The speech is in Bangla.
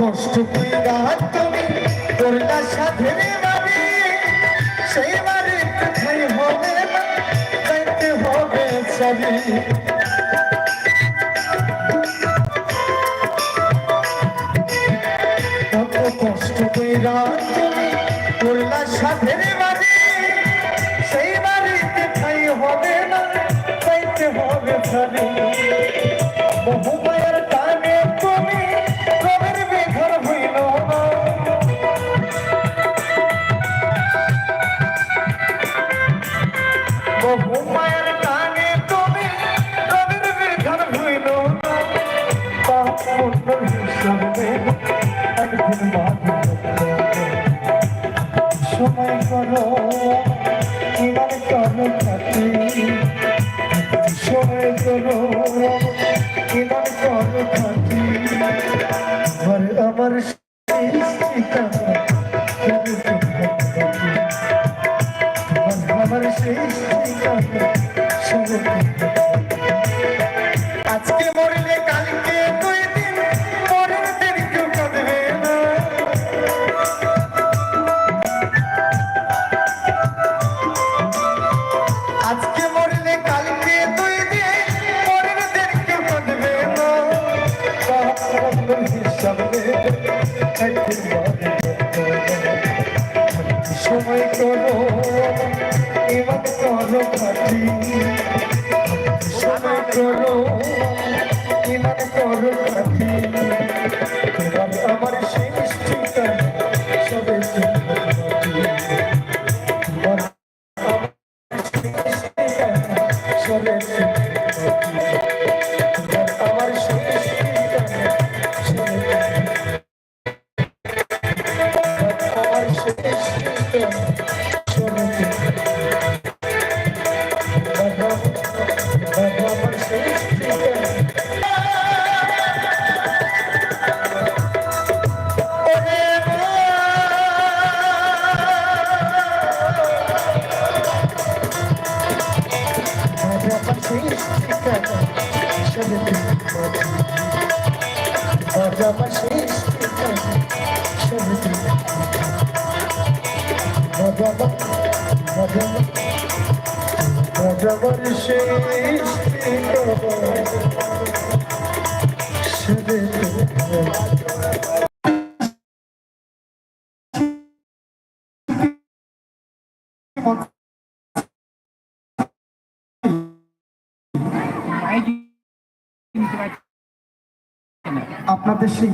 কষ্ট কইরা তুমি করলা সাধের বাড়ি। সেই বাড়ি কোথায় হবে যাইতে হবে চাবি কত কষ্ট কইরা তুমি করলা সাধের বাড়ি। সেই বাড়িতে ঠাই হবে না যাইতে হবে চাবি সময় করো ইমান করো খাতি সময় করো ইমান করো খাতি আমার আমার শেষ ঠিকানা সবে সময় করো এবার করো খাটি সময় করো ইমান করো এবার আমার শেষ ঠিকানা সবে এবার শেষ আপনাদের সেই